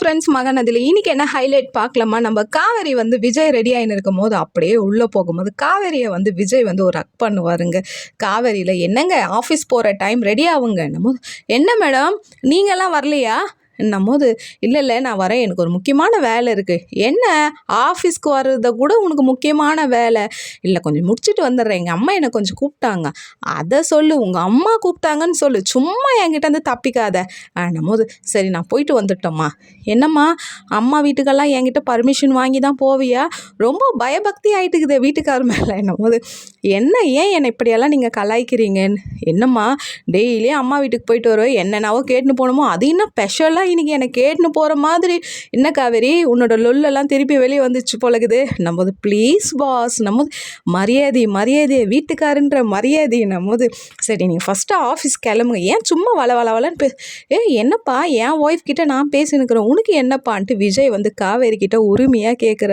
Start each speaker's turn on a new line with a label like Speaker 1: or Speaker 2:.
Speaker 1: Friends மகனதில் இன்னைக்கு என்ன highlight பார்க்கலாமா? நம்ம காவேரி வந்து விஜய் ரெடி ஆகின்னு இருக்கும் போது அப்படியே உள்ளே போகும்போது காவேரியை வந்து விஜய் வந்து ஒரு அக் பண்ணுவாருங்க. காவேரியில் என்னங்க ஆஃபீஸ் போகிற டைம் ரெடி ஆகுங்க என்னமோ என்ன மேடம் நீங்கள்லாம் வரலையா? என்னமோது இல்லை இல்லை நான் வரேன். எனக்கு ஒரு முக்கியமான வேலை இருக்குது என்ன? ஆஃபீஸ்க்கு வர்றத கூட உனக்கு முக்கியமான வேலை. இல்லை கொஞ்சம் முடிச்சுட்டு வந்துடுறேன். எங்கள் அம்மா என்னை கொஞ்சம் கூப்பிட்டாங்க. அதை சொல்லு. உங்கள் அம்மா கூப்பிட்டாங்கன்னு சொல்லு. சும்மா என்கிட்ட வந்து தப்பிக்காத. என்னமோது சரி நான் போயிட்டு வந்துட்டோம்மா. என்னம்மா? அம்மா வீட்டுக்கெல்லாம் என்கிட்ட பர்மிஷன் வாங்கி தான் போவியா? ரொம்ப பயபக்தி ஆகிட்டுக்குது வீட்டுக்கார் மேலே என்னமோது என்ன ஏன் என்னை இப்படியெல்லாம் நீங்கள் கலாய்க்கிறீங்கன்னு? என்னம்மா டெய்லியும் அம்மா வீட்டுக்கு போயிட்டு வருவோம் என்னென்னவோ கேட்டுன்னு போகணுமோ அது இன்னும் ஸ்பெஷலாக இன்னைக்கு என்னை கேட்டுன்னு போகிற மாதிரி? என்ன காவேரி உன்னோட லொல்லெல்லாம் திருப்பி வெளியே வந்துச்சு போலகுது நம்மது ப்ளீஸ் பாஸ் நம்ம மரியாதை மரியாதை வீட்டுக்காருன்ற மரியாதை. நம்மது சரி நீங்கள் ஃபஸ்ட்டு ஆஃபீஸ் கிளம்புங்க. ஏன் சும்மா வள வள வளன்னு பே ஏ என்னப்பா என் ஒய்ஃப் கிட்ட நான் பேசினுக்கிறேன். உனக்கு என்னப்பான்ட்டு விஜய் வந்து காவேரி கிட்ட உரிமையாக கேட்குற